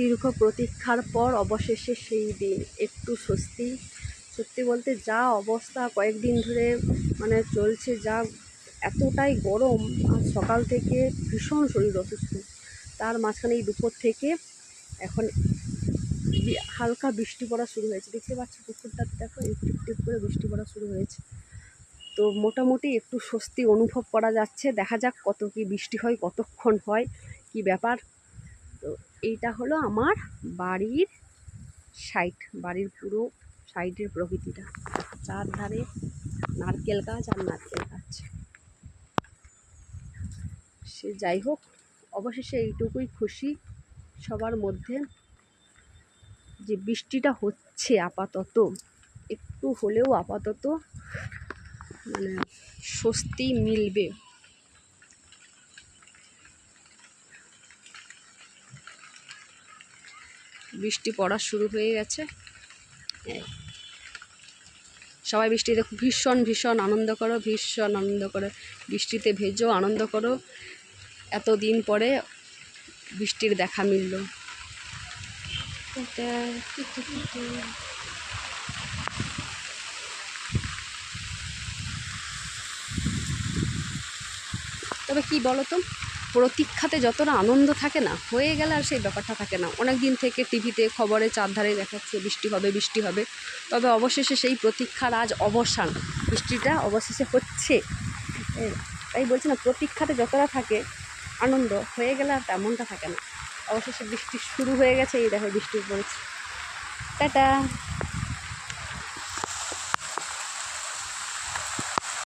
দীর্ঘ প্রতীক্ষার পর অবশেষে সেই দিন। একটু স্বস্তি। সত্যি বলতে যা অবস্থা কয়েকদিন ধরে মানে চলছে, যা এতটাই গরম আর সকাল থেকে ভীষণ শরীর অসুস্থ। তার মাঝখানে এই দুপুর থেকে এখন হালকা বৃষ্টি পড়া শুরু হয়েছে। দেখতে পাচ্ছি পুকুরটাতে দেখো একটু টিপ করে বৃষ্টি পড়া শুরু হয়েছে। তো মোটামুটি একটু স্বস্তি অনুভব করা যাচ্ছে। দেখা যাক কত কি বৃষ্টি হয়, কতক্ষণ হয়, কি ব্যাপার। তো এইটা হলো আমার বাড়ির সাইড বাড়ির পুরো সাইডের প্রকৃতিটা। চারধারে নারকেল গাছ আর নারকেল গাছ। সে যাই হোক, অবশেষে এইটুকুই খুশি সবার মধ্যে যে বৃষ্টিটা হচ্ছে আপাতত। একটু হলেও আপাতত মানে স্বস্তি মিলবে। বৃষ্টি পড়া শুরু হয়ে গেছে। সবাই বৃষ্টিতে ভীষণ ভীষণ আনন্দ করো ভীষণ আনন্দ করো। বৃষ্টিতে ভেজো আনন্দ করো। এতদিন পরে বৃষ্টির দেখা মিলল। তবে কি বলো তো? প্রতীক্ষাতে যতটা আনন্দ থাকে না, হয়ে গেলে আর সেই ব্যাপারটা থাকে না। অনেক দিন থেকে টিভিতে খবরে চারধারে দেখাচ্ছে, বৃষ্টি হবে বৃষ্টি হবে। তবে অবশেষে সেই প্রতীক্ষার আজ অবসান। বৃষ্টিটা অবশেষে হচ্ছে। তাই বলছি না, প্রতীক্ষাতে যতটা থাকে আনন্দ, হয়ে গেলে আর তেমনটা থাকে না। অবশেষে বৃষ্টি শুরু হয়ে গেছে, এই দেখো বৃষ্টি পড়েছে টাটা!